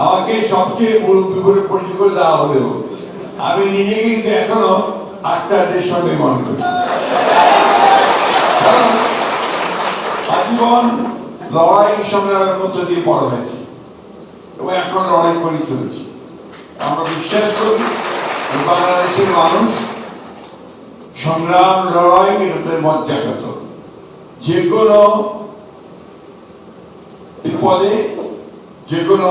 আমাকে সবচেয়ে মুরব্বী করে পরিচয় করে দেওয়া হলেও আমি নিজে কিন্তু এখনও আক্তারদের সঙ্গে মনে করি আজীবন লড়াই সংগ্রামের মধ্য দিয়ে বড় হয়েছে এবং এখন লড়াই করে চলেছি। আমরা বিশ্বাস করি বাংলাদেশের মানুষ সংগ্রাম, লড়াই এটাতে মজ্জাগত যে কোনো বিপদে, যে কোনো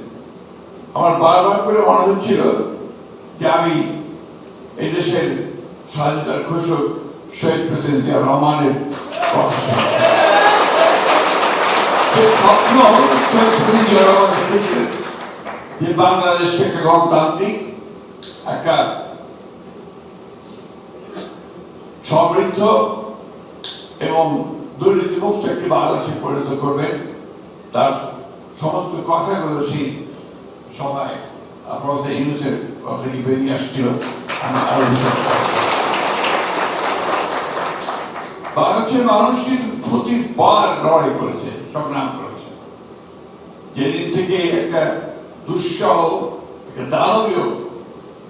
আমার বারবার করে মনে হচ্ছিল যে আমি এই দেশের স্বাধীনতার ঘোষক শহীদ প্রেসিডেন্ট জিয়া রহমানের স্বপ্ন যে বাংলাদেশকে একটা গণতান্ত্রিক, একটা সমৃদ্ধ এবং দুর্নীতিমুক্ত একটি বাংলাদেশে পরিণত করবে। তার সমস্ত কথাগুলো সেই সবাই প্রফেসর ইউনুসের কথা থেকে বেরিয়ে আসছিল। বাংলাদেশের মানুষ কিন্তু প্রতিবার লড়াই করেছে, সংগ্রাম করেছে। যেদিন থেকে একটা দুঃসহ, একটা দানবীয়,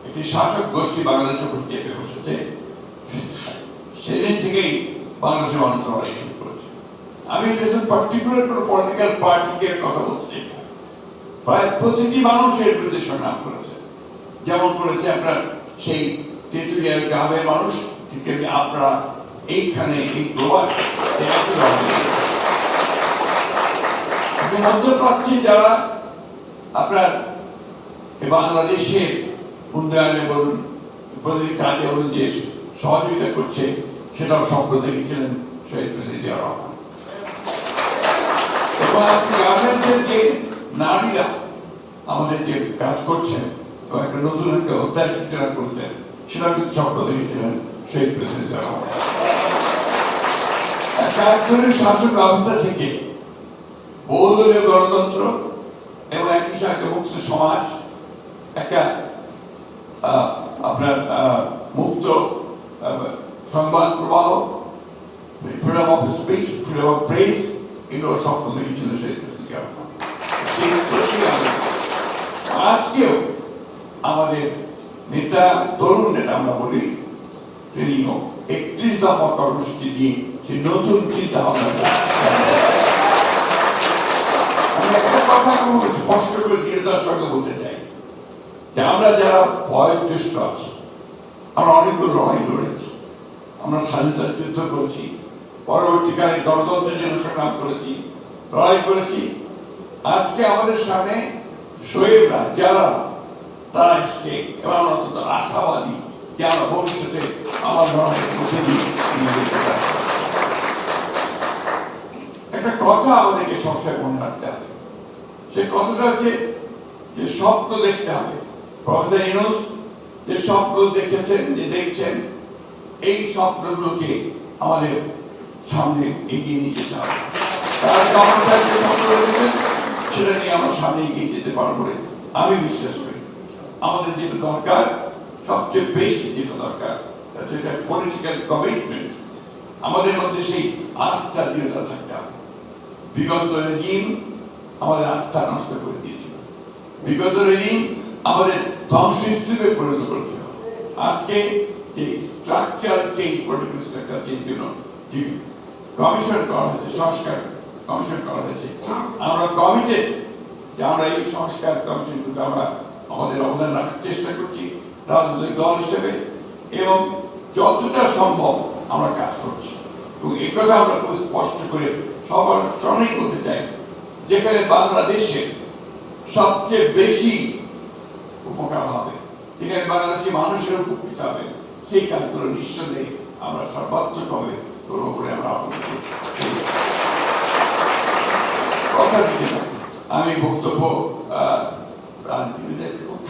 একটি শাসক গোষ্ঠী বাংলাদেশের উপর বসেছে, সেদিন থেকেই বাংলাদেশের মানুষ লড়াই শুরু করেছে। আমি পার্টিকুলার কোনো পলিটিক্যাল পার্টিকে কথা বলতে চাই প্রায় প্রতিটি মানুষ বিরুদ্ধে সংগ্রাম করেছে যেমন করেছে আপনার সেই তেঁতুলিয়ার গ্রামের মানুষ আপনারা এইখানে এই প্রবাস। আপনি মধ্যপ্রাচ্যে যারা আপনার এই বাংলাদেশের উন্নয়নে বলুন, প্রতিটি কাজে বলুন যে সহযোগিতা করছে, সেটাও স্বপ্ন দেখেছিলেন শহীদ প্রেসিডেন্ট রহমান এবং গার্মেন্টসের যে নারীরা আমাদের যে কাজ করছেন এবং একটা নতুন একটা অধ্যায় সূচনা করতেন সেটা কিন্তু স্বপ্ন দেখেছিলেন শহীদ প্রেসিডেন্ট শাসন ব্যবস্থা থেকে বহুদলীয় গণতন্ত্র এবং একই সাথে মুক্ত সমাজ, একটা আপনার মুক্ত সংবাদ প্রবাহ freedom of speech freedom of press এগুলো স্বপ্ন দেখেছিল সেই সেই। আজকেও আমাদের নেতা তরুণ নেতা আমরা বলি তিনিও একত্রিশ দফা কর্মসূচি দিয়ে সেই নতুন চিন্তা ভাবনা একটা কথা খুব স্পষ্ট চাই যে আমরা যারা বয়োজ্যেষ্ঠ আছি, আমরা অনেকগুলো লড়াই লড়েছি। আমরা স্বাধীনতার যুদ্ধ করেছি, পরবর্তীকালে গণতন্ত্রের জন্য সংগ্রাম করেছি, লড়াই করেছি আজকে আমাদের সামনে শোয়েবরা যারা তারা এসছে অত্যন্ত আশাবাদী যে আমরা ভবিষ্যতে আমার। একটা কথা আমাদেরকে সবসময় মনে রাখতে হবে। সে কথাটা হচ্ছে যে স্বপ্ন দেখতে হবে। প্রফেসর ইনুস যে স্বপ্ন দেখেছেন, যে দেখছেন, এই স্বপ্নগুলোকে আমাদের সামনে এগিয়ে নিয়ে যেতে হবে। তারা স্বপ্ন দেখেছেন? সেটা নিয়ে আমরা সামনে এগিয়ে যেতে পারব বলে আমি বিশ্বাস করি। আমাদের যেটা দরকার, সবচেয়ে বেশি যেটা দরকার যেটা পলিটিক্যাল কমিটমেন্ট আমাদের মধ্যে সেই আস্থা, দৃঢ়তা থাকতে হবে। বিগত রেজিম আমাদের আস্থা নষ্ট করে দিয়েছিল। বিগত রেজিম আমাদের ধ্বংসস্তূপে পরিণত করেছিল। আজকে যে structural change political structure change জন্য কমিশন করা হয়েছে, সংস্কার কমিশন করা হয়েছে আমরা কমিটেড যে আমরা এই সংস্কার কমিশনগুলো আমরা আমাদের অবদান রাখার চেষ্টা করছি, রাজনৈতিক দল হিসেবে, এবং যতটা সম্ভব আমরা কাজ করছি এবং এই কথা আমরা খুব স্পষ্ট করে সবার সামনেই করতে চাই, যেখানে বাংলাদেশের সবচেয়ে বেশি উপকার হবে, যেখানে বাংলাদেশি মানুষের উপকৃত হবে, সেই কাজগুলো নিঃসন্দেহে আমরা সর্বাত্মকভাবে করব আমরা আহ্বান করি। কথা পারি আমি বক্তব্য আহ,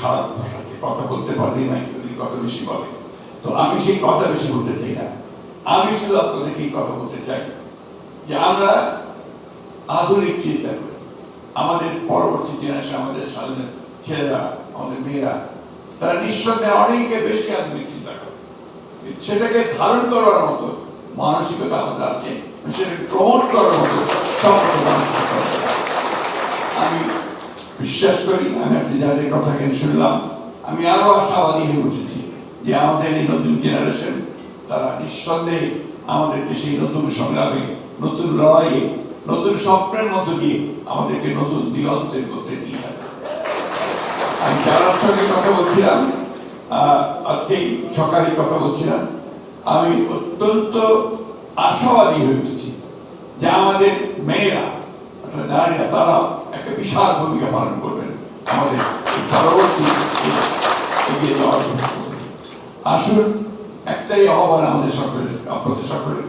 খারাপ ভাষাতে কথা বলতে পারলি না যদি কথা বেশি বলে। তো আমি সেই কথা বেশি বলতে চাই না। আমি শুধু আপনাদেরকে কথা বলতে চাই যে আমরা আধুনিক চিন্তা করি। আমাদের পরবর্তী জেনারেশন আমাদের সামনে ছেলেরা আমাদের মেয়েরা তারা নিঃসন্দেহে অনেকে বেশি আধুনিক চিন্তা করে। সেটাকে ধারণ করার মতো মানসিকতা আমাদের আছে সেটাকে প্রমোট করার মতো সম্পূর্ণ মানসিকতা বিশ্বাস করি, আমি আপনি যাদের কথা এখানে শুনলাম, আমি আরও আশাবাদী হয়ে উঠেছি যে আমাদের এই নতুন জেনারেশন তারা নিঃসন্দেহে আমাদের দেশে নতুন সংগ্রামে, নতুন লড়াইয়ে, নতুন স্বপ্নের মধ্য দিয়ে আমাদেরকে নতুন দিগন্তের মধ্যে নিয়ে যাবে আমি যার সঙ্গে কথা বলছিলাম আজকেই সকালে কথা বলছিলাম, আমি অত্যন্ত আশাবাদী হয়ে উঠেছি যে আমাদের মেয়েরা, অর্থাৎ নারীরা তারা একটা বিশাল ভূমিকা পালন করবেন আমাদের পরবর্তী এগিয়ে। আসুন, একটাই আহ্বান আমাদের সকলের আপনাদের সকলের